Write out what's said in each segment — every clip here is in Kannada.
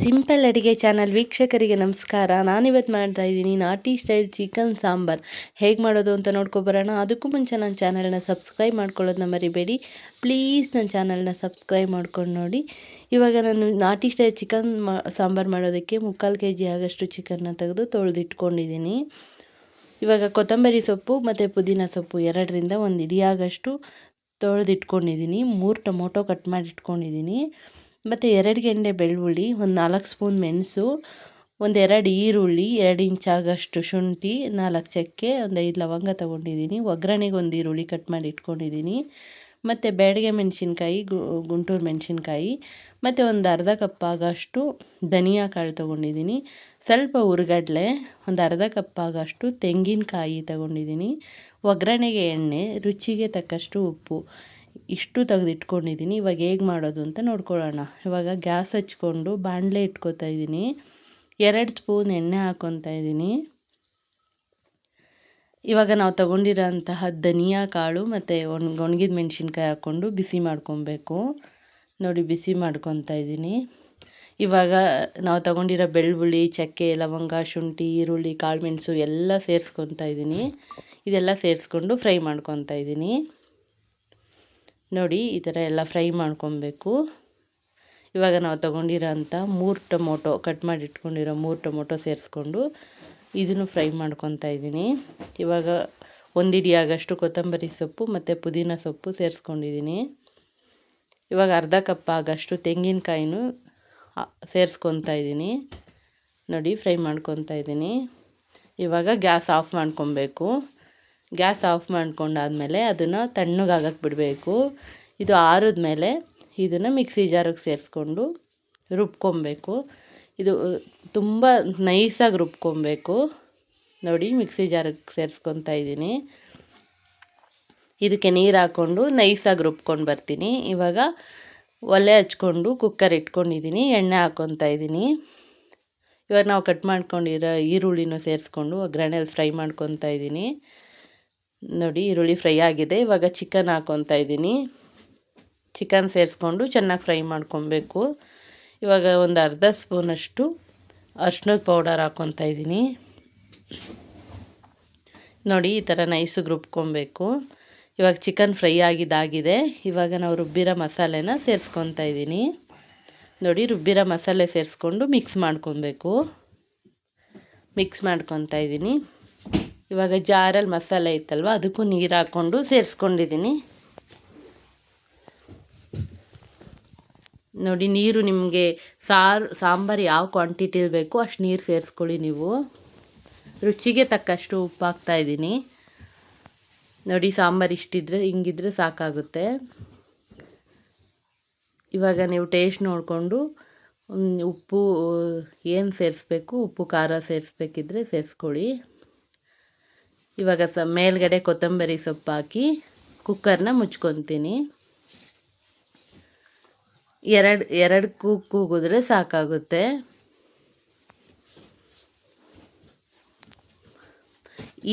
ಸಿಂಪಲ್ ಅಡುಗೆ ಚಾನಲ್ ವೀಕ್ಷಕರಿಗೆ ನಮಸ್ಕಾರ. ನಾನಿವತ್ತು ಮಾಡ್ತಾ ಇದ್ದೀನಿ ನಾಟಿ ಸ್ಟೈಲ್ ಚಿಕನ್ ಸಾಂಬಾರ್. ಹೇಗೆ ಮಾಡೋದು ಅಂತ ನೋಡ್ಕೊಬರೋಣ ಅದಕ್ಕೂ ಮುಂಚೆ ನನ್ನ ಚಾನಲ್ನ ಸಬ್ಸ್ಕ್ರೈಬ್ ಮಾಡ್ಕೊಳ್ಳೋದನ್ನ ಮರಿಬೇಡಿ. ಪ್ಲೀಸ್ ನನ್ನ ಚಾನಲ್ನ ಸಬ್ಸ್ಕ್ರೈಬ್ ಮಾಡ್ಕೊಂಡು ನೋಡಿ. ಇವಾಗ ನಾನು ನಾಟಿ ಸ್ಟೈಲ್ ಚಿಕನ್ ಮಾ, ಸಾಂಬಾರು ಮಾಡೋದಕ್ಕೆ ಮುಕ್ಕಾಲು ಕೆ ಜಿ ಆಗಷ್ಟು ಚಿಕನ್ನ ತೆಗೆದು ತೊಳೆದಿಟ್ಕೊಂಡಿದ್ದೀನಿ. ಇವಾಗ ಕೊತ್ತಂಬರಿ ಸೊಪ್ಪು ಮತ್ತು ಪುದೀನ ಸೊಪ್ಪು ಎರಡರಿಂದ ಒಂದು ಇಡಿಯಾಗಷ್ಟು ತೊಳೆದಿಟ್ಕೊಂಡಿದ್ದೀನಿ. ಮೂರು ಟೊಮೊಟೊ ಕಟ್ ಮಾಡಿ ಇಟ್ಕೊಂಡಿದ್ದೀನಿ ಮತ್ತು ಎರಡು ಗೆಂಡೆ ಬೆಳ್ಳುಳ್ಳಿ, ಒಂದು ನಾಲ್ಕು ಸ್ಪೂನ್ ಮೆಣಸು ಒಂದೆರಡು ಈರುಳ್ಳಿ, ಎರಡು ಇಂಚಾಗಷ್ಟು ಶುಂಠಿ, ನಾಲ್ಕು ಚಕ್ಕೆ, ಒಂದು ಐದು ಲವಂಗ ತೊಗೊಂಡಿದ್ದೀನಿ. ಒಗ್ಗರಣೆಗೆ ಒಂದು ಈರುಳ್ಳಿ ಕಟ್ ಮಾಡಿ ಇಟ್ಕೊಂಡಿದ್ದೀನಿ. ಮತ್ತು ಬ್ಯಾಡಗೆ ಮೆಣಸಿನ್ಕಾಯಿ ಗುಂಟೂರು ಮೆಣಸಿನ್ಕಾಯಿ, ಮತ್ತು ಒಂದು ಅರ್ಧ ಕಪ್ ಆಗೋಷ್ಟು ಧನಿಯಾ ಕಾಳು ತೊಗೊಂಡಿದ್ದೀನಿ. ಸ್ವಲ್ಪ ಹುರ್ಗಡ್ಲೆ ಒಂದು ಅರ್ಧ ಕಪ್ ಆಗೋಷ್ಟು ತೆಂಗಿನಕಾಯಿ ತೊಗೊಂಡಿದ್ದೀನಿ. ಒಗ್ಗರಣೆಗೆ ಎಣ್ಣೆ, ರುಚಿಗೆ ತಕ್ಕಷ್ಟು ಉಪ್ಪು. ಇಷ್ಟು ತೆಗೆದಿಟ್ಕೊಂಡಿದ್ದೀನಿ. ಇವಾಗ ಹೇಗೆ ಮಾಡೋದು ಅಂತ ನೋಡ್ಕೊಳ್ಳೋಣ. ಇವಾಗ ಗ್ಯಾಸ್ ಹಚ್ಕೊಂಡು ಬಾಣಲೆ ಇಟ್ಕೊತಾ ಇದ್ದೀನಿ. ಎರಡು ಸ್ಪೂನ್ ಎಣ್ಣೆ ಹಾಕ್ಕೊತಾ ಇದ್ದೀನಿ. ಇವಾಗ ನಾವು ತೊಗೊಂಡಿರೋಂತಹ ಧನಿಯಾ ಕಾಳು ಮತ್ತು ಒಣ, ಒಣಗಿದ ಮೆಣಸಿನ್ಕಾಯಿ ಹಾಕ್ಕೊಂಡು ಬಿಸಿ ಮಾಡ್ಕೊಬೇಕು. ನೋಡಿ ಬಿಸಿ ಮಾಡ್ಕೊತಾ ಇದ್ದೀನಿ. ಇವಾಗ ನಾವು ತಗೊಂಡಿರೋ ಬೆಳ್ಳುಳ್ಳಿ, ಚಕ್ಕೆ, ಲವಂಗ, ಶುಂಠಿ, ಈರುಳ್ಳಿ ಕಾಳುಮೆಣಸು ಎಲ್ಲ ಸೇರಿಸ್ಕೊತಾ ಇದ್ದೀನಿ. ಇದೆಲ್ಲ ಸೇರಿಸ್ಕೊಂಡು ಫ್ರೈ ಮಾಡ್ಕೊತಾ ಇದ್ದೀನಿ. ನೋಡಿ ಈ ಥರ ಎಲ್ಲ ಫ್ರೈ ಮಾಡ್ಕೊಬೇಕು. ಇವಾಗ ನಾವು ತೊಗೊಂಡಿರೋ ಅಂಥ ಮೂರು ಟೊಮೊಟೊ, ಕಟ್ ಮಾಡಿ ಇಟ್ಕೊಂಡಿರೋ ಮೂರು ಟೊಮೊಟೊ ಸೇರಿಸ್ಕೊಂಡು ಇದನ್ನು ಫ್ರೈ ಮಾಡ್ಕೊತಾ ಇದ್ದೀನಿ. ಇವಾಗ ಒಂದಿಡಿ ಆಗಷ್ಟು ಕೊತ್ತಂಬರಿ ಸೊಪ್ಪು ಮತ್ತು ಪುದೀನ ಸೊಪ್ಪು ಸೇರಿಸ್ಕೊಂಡಿದ್ದೀನಿ. ಇವಾಗ ಅರ್ಧ ಕಪ್ ಆಗಷ್ಟು ತೆಂಗಿನಕಾಯಿನೂ ಸೇರಿಸ್ಕೊತಾ ಇದ್ದೀನಿ. ನೋಡಿ ಫ್ರೈ ಮಾಡ್ಕೊತಾ ಇದ್ದೀನಿ. ಇವಾಗ ಗ್ಯಾಸ್ ಆಫ್ ಮಾಡ್ಕೊಬೇಕು. ಗ್ಯಾಸ್ ಆಫ್ ಮಾಡ್ಕೊಂಡಾದಮೇಲೆ ಅದನ್ನು ತಣ್ಣಗಾಗಕ್ಕೆ ಬಿಡಬೇಕು. ಇದು ಆರಿದ ಮೇಲೆ ಇದನ್ನು ಮಿಕ್ಸಿ ಜಾರಿಗೆ ಸೇರಿಸ್ಕೊಂಡು ರುಬ್ಕೊಬೇಕು. ಇದು ತುಂಬ ನೈಸಾಗಿ ರುಬ್ಕೊಬೇಕು. ನೋಡಿ, ಮಿಕ್ಸಿ ಜಾರಿಗೆ ಸೇರಿಸ್ಕೊತಾ ಇದ್ದೀನಿ. ಇದಕ್ಕೆ ನೀರು ಹಾಕ್ಕೊಂಡು ನೈಸಾಗಿ ರುಬ್ಕೊಂಡು ಬರ್ತೀನಿ. ಇವಾಗ ಒಲೆ ಹಚ್ಕೊಂಡು ಕುಕ್ಕರ್ ಇಟ್ಕೊಂಡಿದ್ದೀನಿ, ಎಣ್ಣೆ ಹಾಕ್ಕೊತಾ ಇದ್ದೀನಿ. ಇವಾಗ ನಾವು ಕಟ್ ಮಾಡ್ಕೊಂಡಿರೋ ಈರುಳ್ಳಿನೂ ಸೇರಿಸ್ಕೊಂಡು ಒಗ್ಗರಣೆಯಲ್ಲಿ ಫ್ರೈ ಮಾಡ್ಕೊತಾ ಇದ್ದೀನಿ. ನೋಡಿ, ಈರುಳ್ಳಿ ಫ್ರೈ ಆಗಿದೆ. ಇವಾಗ ಚಿಕನ್ ಹಾಕ್ಕೊತಾ ಇದ್ದೀನಿ. ಚಿಕನ್ ಸೇರಿಸ್ಕೊಂಡು ಚೆನ್ನಾಗಿ ಫ್ರೈ ಮಾಡ್ಕೊಬೇಕು ಇವಾಗ ಒಂದು ಅರ್ಧ ಸ್ಪೂನಷ್ಟು ಅರ್ಶಿನದ ಪೌಡರ್ ಹಾಕ್ಕೊತಾ ಇದ್ದೀನಿ. ನೋಡಿ, ಈ ಥರ ನೈಸಿಗೆ ರುಬ್ಕೊಬೇಕು ಇವಾಗ ಚಿಕನ್ ಫ್ರೈ ಆಗಿದ್ದಾಗಿದೆ. ಇವಾಗ ನಾವು ರುಬ್ಬಿರೋ ಮಸಾಲೆನ ಸೇರಿಸ್ಕೊತಾ ಇದ್ದೀನಿ. ನೋಡಿ, ರುಬ್ಬಿರೋ ಮಸಾಲೆ ಸೇರಿಸ್ಕೊಂಡು ಮಿಕ್ಸ್ ಮಾಡ್ಕೊಬೇಕು ಮಿಕ್ಸ್ ಮಾಡ್ಕೊತಾ ಇದ್ದೀನಿ. ಇವಾಗ ಜಾರಲ್ಲಿ ಮಸಾಲೆ ಇತ್ತಲ್ವ ಅದಕ್ಕೂ ನೀರು ಹಾಕ್ಕೊಂಡು ಸೇರಿಸ್ಕೊಂಡಿದ್ದೀನಿ ನೋಡಿ, ನೀರು ನಿಮಗೆ ಸಾರು, ಸಾಂಬಾರು ಯಾವ ಕ್ವಾಂಟಿಟಿಲಿ ಬೇಕು ಅಷ್ಟು ನೀರು ಸೇರಿಸ್ಕೊಳ್ಳಿ ನೀವು. ರುಚಿಗೆ ತಕ್ಕಷ್ಟು ಉಪ್ಪು ಹಾಕ್ತಾಯಿದ್ದೀನಿ ನೋಡಿ, ಸಾಂಬಾರು ಇಷ್ಟಿದ್ರೆ, ಹಿಂಗಿದ್ರೆ ಸಾಕಾಗುತ್ತೆ. ಇವಾಗ ನೀವು ಟೇಸ್ಟ್ ನೋಡಿಕೊಂಡು ಉಪ್ಪು, ಏನು ಸೇರಿಸ್ಬೇಕು, ಉಪ್ಪು, ಖಾರ ಸೇರಿಸ್ಬೇಕಿದ್ರೆ ಸೇರಿಸ್ಕೊಳ್ಳಿ. ಇವಾಗ ಸ ಮೇಲ್ಗಡೆ ಕೊತ್ತಂಬರಿ ಸೊಪ್ಪು ಹಾಕಿ ಕುಕ್ಕರ್ನ ಮುಚ್ಕೊತೀನಿ. ಎರಡು ಎರಡು ಕೂಗು ಕೂಗಿದ್ರೆ ಸಾಕಾಗುತ್ತೆ.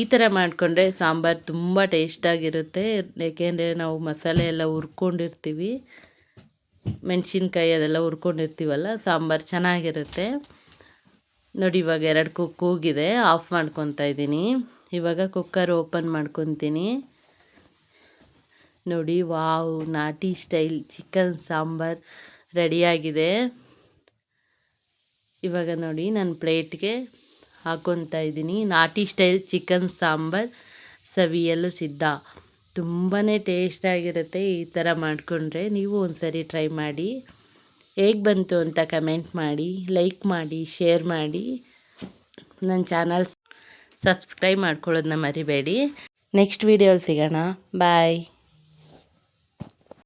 ಈ ಥರ ಮಾಡಿಕೊಂಡ್ರೆ ಸಾಂಬಾರು ತುಂಬ ಟೇಸ್ಟಾಗಿರುತ್ತೆ. ಏಕೆಂದರೆ ನಾವು ಮಸಾಲೆ ಎಲ್ಲ ಹುರ್ಕೊಂಡಿರ್ತೀವಿ. ಮೆಣಸಿನ್ಕಾಯಿ ಅದೆಲ್ಲ ಹುರ್ಕೊಂಡಿರ್ತೀವಲ್ಲ, ಸಾಂಬಾರು ಚೆನ್ನಾಗಿರುತ್ತೆ. ನೋಡಿ ಇವಾಗ ಎರಡು ಕೂಗಿದೆ, ಆಫ್ ಮಾಡ್ಕೊತಾ ಇದ್ದೀನಿ. ಇವಾಗ ಕುಕ್ಕರ್ ಓಪನ್ ಮಾಡ್ಕೊತೀನಿ. ನೋಡಿ, ವಾವ್, ನಾಟಿ ಸ್ಟೈಲ್, ಚಿಕನ್ ಸಾಂಬಾರ್ ರೆಡಿಯಾಗಿದೆ ಇವಾಗ ನೋಡಿ, ನಾನು ಪ್ಲೇಟ್ಗೆ ಹಾಕ್ಕೊತಾ ಇದ್ದೀನಿ. ನಾಟಿ ಸ್ಟೈಲ್ ಚಿಕನ್ ಸಾಂಬಾರ್ ಸವಿಯಲು ಸಿದ್ಧ. ತುಂಬಾ ಟೇಸ್ಟಾಗಿರುತ್ತೆ ಈ ಥರ ಮಾಡಿಕೊಂಡ್ರೆ. ನೀವು ಒಂದು ಸರಿ ಟ್ರೈ ಮಾಡಿ. ಹೇಗೆ ಬಂತು ಅಂತ ಕಮೆಂಟ್ ಮಾಡಿ, ಲೈಕ್ ಮಾಡಿ, ಶೇರ್ ಮಾಡಿ. ನನ್ನ ಚಾನಲ್ ಸಬ್ಸ್ಕ್ರೈಬ್ ಮಾಡ್ಕೊಳ್ಳೋದನ್ನ ಮರಿಬೇಡಿ. ನೆಕ್ಸ್ಟ್ ವೀಡಿಯೋಲಿ ಸಿಗೋಣ. ಬಾಯ್